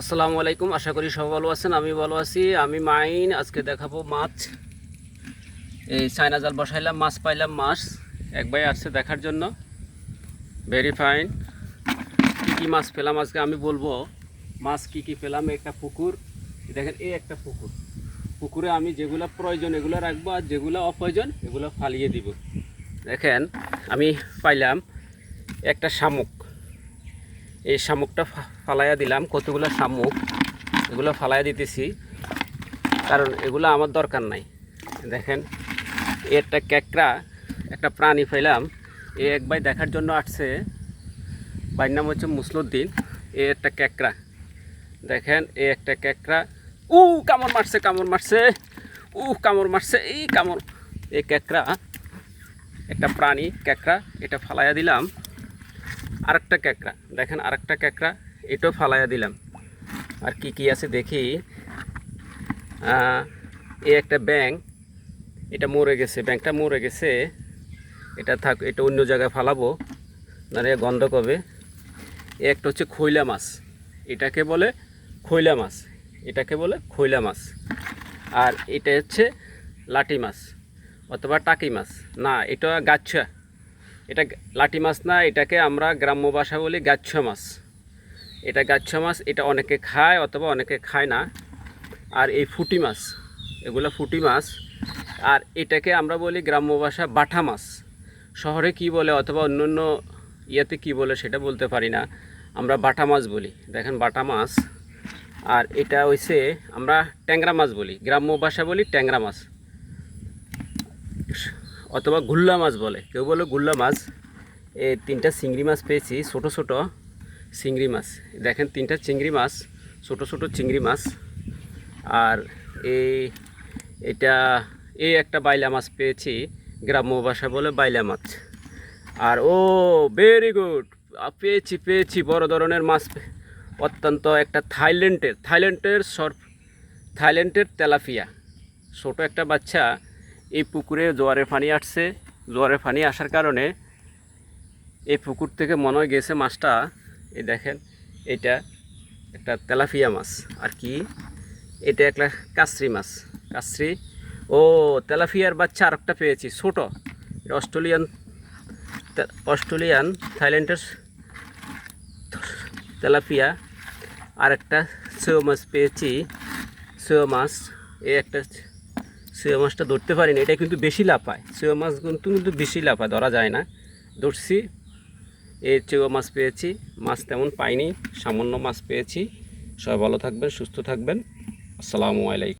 আসসালামু আলাইকুম, আশা করি সব ভালো আছেন, আমি ভালো আছি। আমি মাইন, আজকে দেখাবো মাছ। এই চায়না জাল বসাইলাম, মাছ পাইলাম, মাছ। এক ভাই আসছে দেখার জন্য। ভেরি ফাইন কী কী মাছ পেলাম আজকে আমি বলব। মাছ কি কি পেলাম, একটা পুকুর। দেখেন, এই একটা পুকুর। পুকুরে আমি যেগুলো প্রয়োজন, এগুলো রাখব, আর যেগুলো অপ্রয়োজন, এগুলো ফালিয়ে দিব। দেখেন, আমি পাইলাম একটা শামুক। এই শামুকটা ফালাইয়া দিলাম, কতগুলো শামুক, এগুলো ফালাইয়া দিতেছি। কারণ এগুলো আমার দরকার নাই। দেখেন একটা ক্যাকড়া, একটা প্রাণী পাইলাম। এ এক ভাই দেখার জন্য আসছে। ভাইয়ের নাম হচ্ছে মুসলুদ্দিন। এ একটা ক্যাকড়া। দেখেন, এ একটা ক্যাকড়া। উ কামড় মারছে কামড় মারছে। উ কামড় মারছে, এই কামড়। এই ক্যাকড়া, একটা প্রাণী ক্যাকড়া, এটা ফালাইয়া দিলাম। আরেকটা ক্যাকড়া। দেখেন আরেকটা ক্যাকড়া, এটাও ফালাইয়া দিলাম। আর কি কি আছে দেখি। এ একটা ব্যাং এটা মরে গেছে। ব্যাংকটা মরে গেছে, এটা থাক, এটা অন্য জায়গায় ফালাবো, নাহলে গন্ধ কবে এ একটা হচ্ছে খৈলা মাছ। এটাকে বলে খৈলা মাছ। এটাকে বলে খৈলা মাছ। আর এটা হচ্ছে লাটি মাছ, অথবা টাকি মাছ। না, এটা গাচ্ছা। এটা লাটি মাছ না, এটাকে আমরা গ্রাম্য ভাষা বলি গাচ্ছ মাছ। এটা গাচ্ছ মাছ, এটা অনেকে খায় অথবা অনেকে খায় না। আর এই ফুটি মাছ, এগুলো ফুটি মাছ। আর এটাকে আমরা বলি গ্রাম্য ভাষা বাটা মাছ। শহরে কি বলে অথবা অন্য অন্য ইয়েতে কী বলে সেটা বলতে পারি না। আমরা বাটা মাছ বলি। দেখেন বাটা মাছ। আর এটা হইছে আমরা ট্যাংরা মাছ বলি। গ্রাম্য ভাষা বলি ট্যাংরা মাছ। অথবা গুল্লা মাছ বলে। কেউ বলে গুল্লা মাছ। এই তিনটা চিংড়ি মাছ পেয়েছি, ছোট ছোট চিংড়ি মাছ। দেখেন তিনটা চিংড়ি মাছ, ছোট ছোট চিংড়ি মাছ। আর এই এটা এই একটা বাইলা মাছ পেয়েছি, গ্রাম্য ভাষা বলে বাইলা মাছ। আর ও ভেরি গুড পেয়েছি পেয়েছি, বড় ধরনের মাছ। অত্যন্ত একটা থাইল্যান্ডের থাইল্যান্ডের সর্ফ থাইল্যান্ডের তেলাপিয়া। ছোট একটা বাচ্চা এই পুকুরে জোয়ারে পানি আসছে। জোয়ারে পানি আসার কারণে এই পুকুর থেকে মনে হয় গেছে মাছটা, এই দেখেন, এটা একটা তেলাপিয়া মাছ। আর কি? এটা একটা কাশ্রি মাছ। কাশ্রি ও, তেলাপিয়ার বাচ্চা আরেকটা পেয়েছি, ছোট। অস্ট্রেলিয়ান অস্ট্রেলিয়ান, থাইল্যান্ডের তেলাপিয়া। আর একটা সেও মাছ পেয়েছি, সেও মাছ। এই একটা সেও মাছটা ধরতে পারিনি, এটা কিন্তু বেশি লাফায়। সেও মাছ কিন্তু কিন্তু বেশি লাফায়, ধরা যায় না। ধরছি, এর চেয়েও মাছ পেয়েছি, মাছ তেমন পাইনি, সামান্য মাছ পেয়েছি। সবাই ভালো থাকবেন, সুস্থ থাকবেন। আসসালামু আলাইকুম।